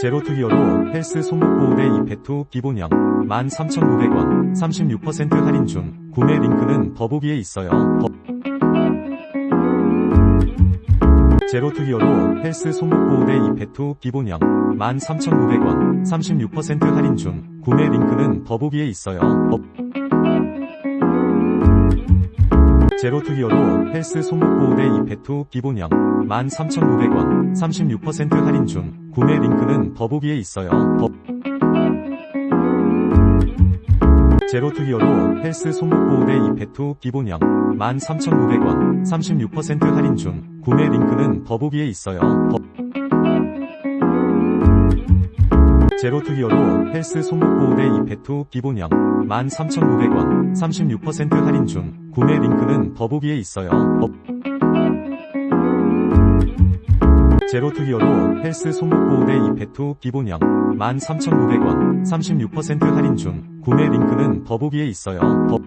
제로 투 히어로 헬스 손목 보호대 2패투 기본형 13,900원 36% 할인 중 구매 링크는 더보기에 있어요. 더- 제로 투 히어로 헬스 손목 보호대 2패투 기본형 13,900원 36% 할인 중 구매 링크는 더보기에 있어요. 제로 투 히어로 헬스 손목 보호대 2패투 기본형 13,900원 36% 할인 중 구매 링크는 더보기에 있어요. 더- 제로 투 히어로 헬스 손목 보호대 2패투 기본형 13,900원 36% 할인 중 구매 링크는 더보기에 있어요. 더- 제로 투 히어로 헬스 손목보호대 2패투 기본형 13,900원 36% 할인 중 구매 링크는 더보기에 있어요. 더- 제로투 히어로 헬스 손목보호대 2패투 기본형 13,900원 36% 할인 중 구매 링크는 더보기에 있어요. 더-